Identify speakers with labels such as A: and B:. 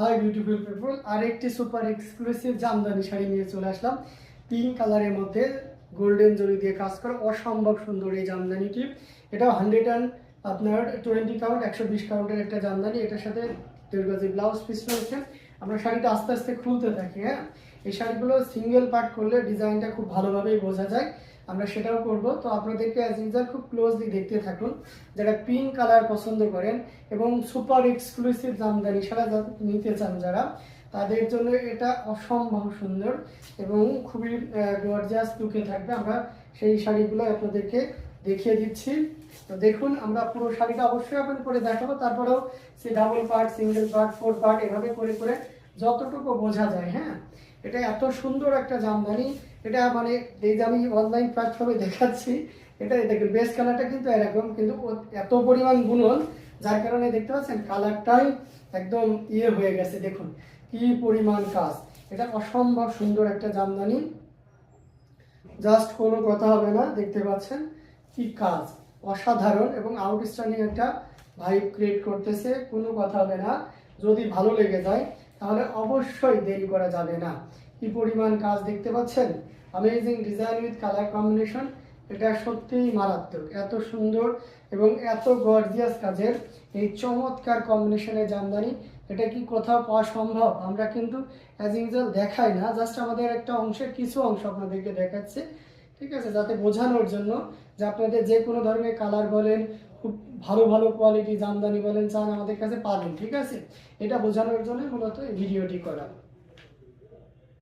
A: High beautiful people আর একটি super exclusive Jamdani sari নিয়ে চলে আসলাম। পিঙ্ক কালারের মধ্যে গোল্ডেন জরি দিয়ে কাজ করা অসম্ভব সুন্দর এই জামদানিটি। এটা হান্ড্রেড অ্যান্ড আপনার টোয়েন্টি কাউন্ট একশো বিশ কাউন্টের একটা জামদানি। এটার সাথে দেড় গজি ব্লাউজ পিস রয়েছে। আমরা শাড়িটা আস্তে আস্তে খুলতে থাকি হ্যাঁ? এই শাড়িগুলো সিঙ্গেল পার্ট করলে ডিজাইনটা খুব ভালোভাবেই বোঝা যায়। আমরা সেটাও করব। তো আপনাদেরকে অ্যাজ ইউজার খুব ক্লোজলি দেখতে থাকুন। যারা পিঙ্ক কালার পছন্দ করেন এবং সুপার এক্সক্লুসিভ জামদানি সারা নিতে চান যারা, তাদের জন্য এটা অসম্ভব সুন্দর এবং খুবই গর্জাস লুকে থাকবে। আমরা সেই শাড়িগুলো আপনাদেরকে দেখিয়ে দিচ্ছি। তো দেখুন, আমরা পুরো শাড়িটা অবশ্যই ওপেন করে দেখাবো। তারপরেও সে double part single part four part এভাবে করে করে যতটুকু বোঝা যায় হ্যাঁ? এটা এত সুন্দর একটা জামদানি। এটা মানে এই যে আমি অনলাইন প্ল্যাটফর্মে দেখাচ্ছি, এটা দেখুন বেস কালারটা কিন্তু এরকম, কিন্তু এত পরিমাণ গুণন, যার কারণে দেখতে পাচ্ছেন কালারটাই একদম ইয়ে হয়ে গেছে, দেখুন, কি পরিমাণ কাজ। এটা অসম্ভব সুন্দর একটা জামদানি। জাস্ট কোনো কথা হবে না, দেখতে পাচ্ছেন কি কাজ। অসাধারণ এবং আউটস্ট্যান্ডিং একটা ভাইব ক্রিয়েট করতেছে, কোনো কথা হবে না। যদি ভালো লেগে যায় তাহলে অবশ্যই দেরি করা যাবে না। কি পরিমাণ কাজ দেখতে পাচ্ছেন? Amazing design with colour combination এটা সত্যিই মারাত্মক। এত সুন্দর এবং এত গর্জিয়াস কাজের এই চমৎকার কম্বিনেশনের জামদানি। এটা কি কোথাও পাওয়া সম্ভব? আমরা কিন্তু অ্যাজ ইউজুয়াল দেখাই না। জাস্ট আমাদের একটা অংশের কিছু অংশ আপনাদেরকে দেখাচ্ছে। ঠিক আছে, যাতে বোঝানোর জন্য যে আপনাদের যে কোনো ধরনের কালার বলেন, খুব ভালো ভালো কোয়ালিটি জামদানি বলেন, চান আমাদের কাছে পাবেন, ঠিক আছে? এটা বোঝানোর জন্য মূলত ভিডিওটি করা।